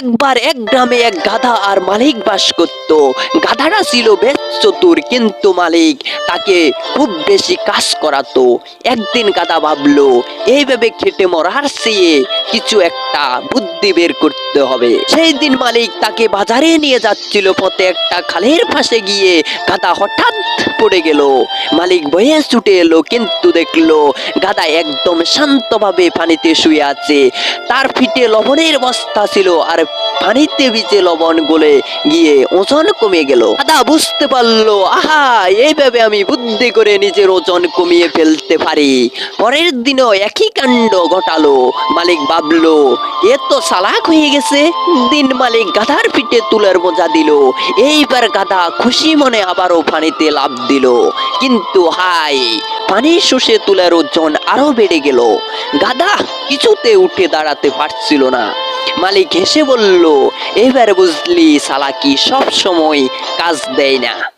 একবার এক গ্রামে এক গাধা আর মালিক বাস করত। গাধাটা ছিল বেশ চতুর, কিন্তু মালিক তাকে খুব বেশি কাজ করাতো। একদিন গাধা ভাবলো এইভাবে খেটে মরার চেয়ে কিছু একটা বুদ্ধি বের করতে হবে। সেই দিন মালিক তাকে বাজারে নিয়ে যাচ্ছিল, পথে একটা খালের পাশে গিয়ে গাধা হঠাৎ পড়ে গেল। মালিক বয়ে ছুটে এলো, কিন্তু দেখল গাধা একদম শান্তভাবে পানিতে শুয়ে আছে। তার ফিটে লবণের বস্তা ছিল আর পানিতে ভিজে লবণ গলে গিয়ে ওজন কমে গেল। গাধা বুঝতে পারল, আহা, এইভাবে আমি বুদ্ধি করে নিজের ওজন কমিয়ে ফেলতে পারি। পরের দিনও একই কাণ্ড ঘটালো। মালিক ভাবলো, এ তো চালাক হয়ে গেছে। দিন মালিক গাধার পিঠে তুলের বোঝা দিল। এইবার গাধা খুশি মনে আবারও পানিতে লাভ দিল। কিন্তু হাই পানি শুষে তুলার ওজন আরও বেড়ে গেল। গাধা কিছুতে উঠে দাঁড়াতে পারছিল না। মালিক হেসে বলল এবার বুঝলি সালাকি সব সময় কাজ দেয় না।